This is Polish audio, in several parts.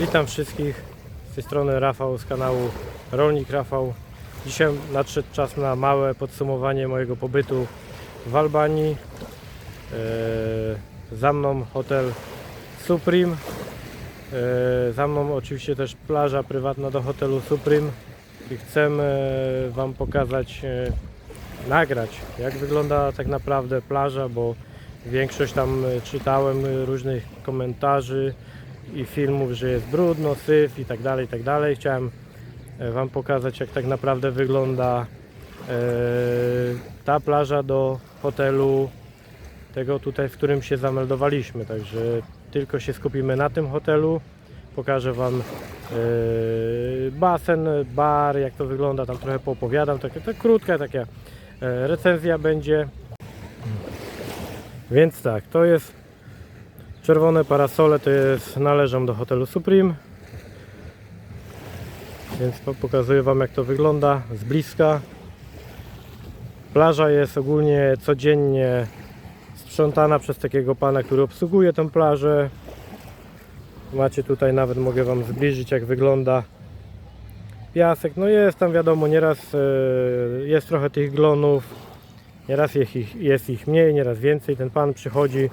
Witam wszystkich. Z tej strony Rafał z kanału Rolnik Rafał. Dzisiaj nadszedł czas na małe podsumowanie mojego pobytu w Albanii. Eee, Za mną hotel Supreme. Eee, Za mną oczywiście też plaża prywatna do hotelu Supreme. I chcę e, Wam pokazać, e, nagrać jak wygląda tak naprawdę plaża, bo większość tam e, czytałem e, różnych komentarzy i filmów, że jest brudno, syf i tak dalej, i tak dalej. Chciałem e, Wam pokazać jak tak naprawdę wygląda e, ta plaża do hotelu tego tutaj, w którym się zameldowaliśmy. Także tylko się skupimy na tym hotelu. Pokażę Wam e, basen, bar, jak to wygląda, tam trochę poopowiadam. Takie, to krótka taka recenzja będzie. Więc tak, to jest czerwone parasole, to jest, należą do hotelu Supreme. Więc po- pokazuję Wam jak to wygląda z bliska. Plaża jest ogólnie codziennie sprzątana przez takiego pana, który obsługuje tę plażę. Macie tutaj nawet, mogę Wam zbliżyć jak wygląda piasek. No jest tam wiadomo, nieraz e, jest trochę tych glonów, nieraz jest ich, jest ich mniej, nieraz więcej. Ten pan przychodzi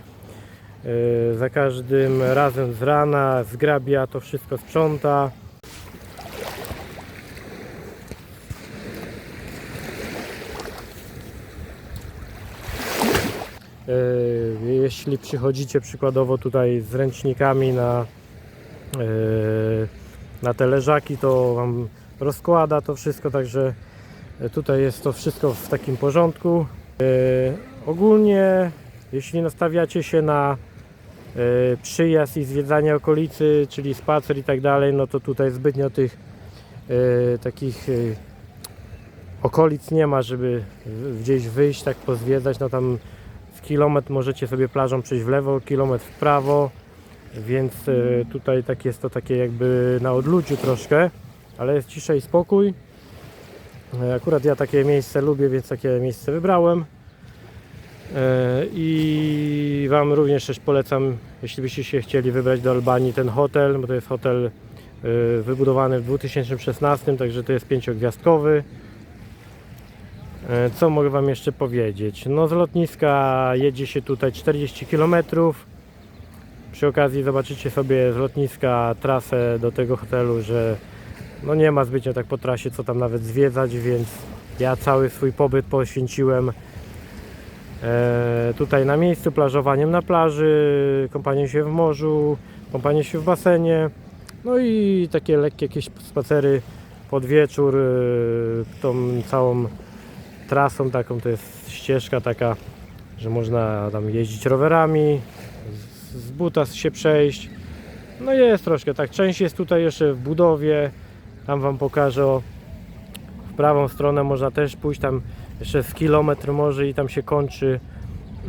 za każdym razem z rana, zgrabia to wszystko, sprząta. E, Jeśli przychodzicie przykładowo tutaj z ręcznikami na, e, na te leżaki, to Wam rozkłada to wszystko, także tutaj jest to wszystko w takim porządku. E, Ogólnie, jeśli nastawiacie się na e, przyjazd i zwiedzanie okolicy, czyli spacer i tak dalej, no to tutaj zbytnio tych e, takich e, okolic nie ma, żeby gdzieś wyjść, tak pozwiedzać, no tam w kilometr możecie sobie plażą przejść w lewo, kilometr w prawo, więc e, tutaj tak jest to takie jakby na odludziu troszkę, ale jest cisza i spokój. E, Akurat ja takie miejsce lubię, więc takie miejsce wybrałem. E, I Wam również też polecam, jeśli byście się chcieli wybrać do Albanii, ten hotel, bo to jest hotel e, wybudowany w 2016, także to jest pięciogwiazdkowy. E, Co mogę Wam jeszcze powiedzieć? No z lotniska jedzie się tutaj 40 km. Przy okazji zobaczycie sobie z lotniska trasę do tego hotelu, że no nie ma zbytnio tak po trasie co tam nawet zwiedzać, więc ja cały swój pobyt poświęciłem tutaj na miejscu, plażowaniem na plaży, kąpaniem się w morzu, kąpaniem się w basenie, no i takie lekkie jakieś spacery pod wieczór, e, tą całą trasą taką, to jest ścieżka taka, że można tam jeździć rowerami, z, buta się przejść. No jest troszkę tak, część jest tutaj jeszcze w budowie, tam Wam pokażę w prawą stronę można też pójść, tam jeszcze z kilometr może i tam się kończy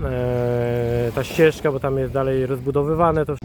e, ta ścieżka, bo tam jest dalej rozbudowywane to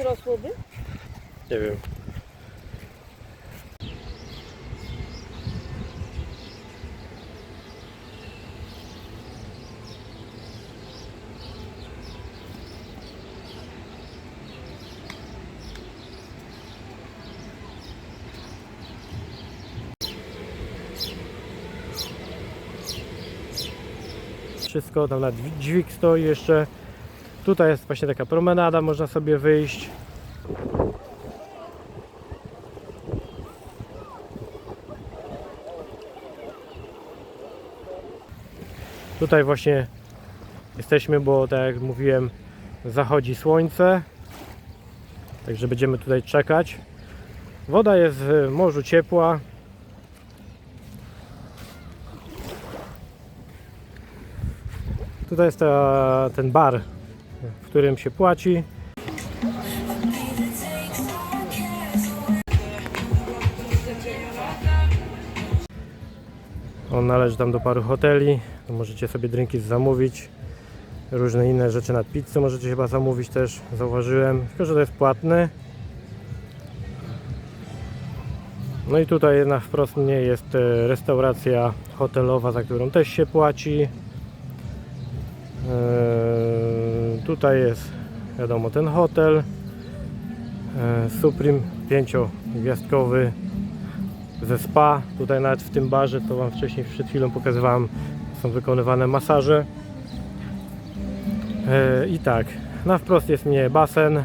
Wyrosłoby? nie wiem. Wszystko tam na dźwig stoi jeszcze. Tutaj jest właśnie taka promenada, można sobie wyjść. Tutaj właśnie jesteśmy, bo tak jak mówiłem, zachodzi słońce. Także będziemy tutaj czekać. Woda jest w morzu ciepła. Tutaj jest ta, ten bar, którym się płaci. On należy tam do paru hoteli. Możecie sobie drinki zamówić. Różne inne rzeczy nad pizzę możecie chyba zamówić też, zauważyłem. Tylko, że to jest płatne. No i tutaj na wprost mnie jest e, restauracja hotelowa, za którą też się płaci. Tutaj jest wiadomo ten hotel. Eee, Supreme pięciogwiazdkowy ze spa. Tutaj nawet w tym barze, to Wam wcześniej przed chwilą pokazywałem, są wykonywane masaże. E, I tak, na wprost jest mnie basen.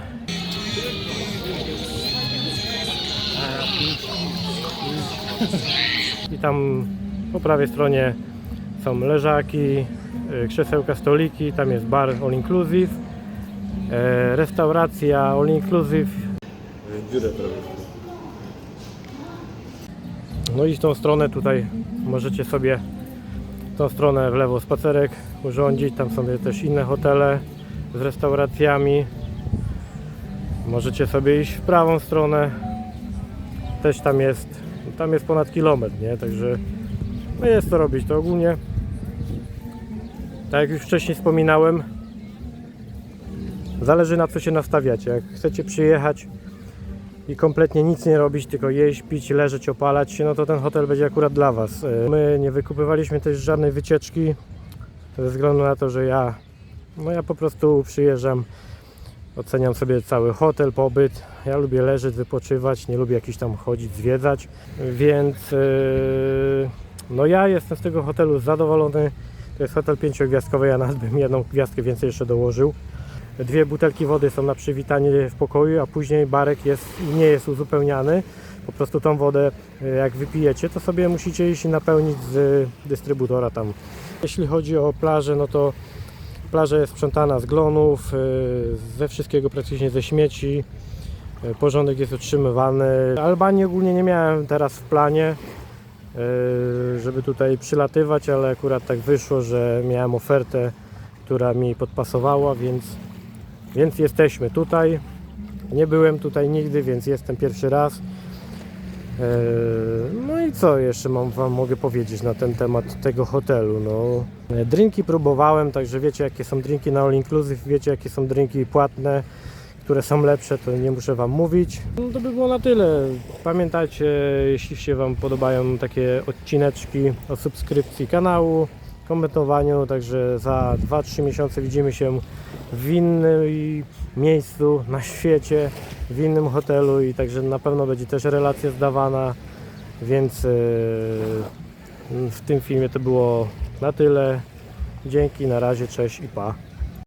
I tam po prawej stronie są leżaki, e, krzesełka, stoliki, tam jest bar all inclusive, e, restauracja all inclusive, dziurę prawie. No i tą stronę tutaj możecie sobie w tą stronę w lewo spacerek urządzić. Tam są też inne hotele z restauracjami. Możecie sobie iść w prawą stronę. Też tam jest, tam jest ponad kilometr, nie? Także no jest to robić. To ogólnie, tak jak już wcześniej wspominałem, zależy na co się nastawiacie. Jak chcecie przyjechać i kompletnie nic nie robić, tylko jeść, pić, leżeć, opalać się, no to ten hotel będzie akurat dla Was. E, My nie wykupywaliśmy też żadnej wycieczki, ze względu na to, że ja, no ja po prostu przyjeżdżam, oceniam sobie cały hotel, pobyt. Ja lubię leżeć, wypoczywać, nie lubię jakiś tam chodzić, zwiedzać, więc e, no ja jestem z tego hotelu zadowolony. To jest hotel pięciogwiazdkowy, ja nawet bym jedną gwiazdkę więcej jeszcze dołożył. Dwie butelki wody są na przywitanie w pokoju, a później barek jest, nie jest uzupełniany. Po prostu tą wodę, e, jak wypijecie, to sobie musicie iść napełnić z dystrybutora tam. Jeśli chodzi o plażę, no to plaża jest sprzątana z glonów, e, ze wszystkiego praktycznie ze śmieci. E, Porządek jest utrzymywany. Albanii ogólnie nie miałem teraz w planie, e, żeby tutaj przylatywać, ale akurat tak wyszło, że miałem ofertę, która mi podpasowała, więc więc jesteśmy tutaj. Nie byłem tutaj nigdy, więc jestem pierwszy raz. Eee, No i co jeszcze mam, Wam mogę powiedzieć na ten temat tego hotelu? No, drinki próbowałem, także wiecie jakie są drinki na All Inclusive, wiecie jakie są drinki płatne, które są lepsze, to nie muszę Wam mówić. No to by było na tyle. Pamiętajcie, jeśli się Wam podobają takie odcineczki o subskrypcji kanału, komentowaniu, także za 2-3 miesiące widzimy się w innym miejscu na świecie, w innym hotelu i także na pewno będzie też relacja zdawana, więc yy, w tym filmie to było na tyle. Dzięki, na razie, cześć i pa.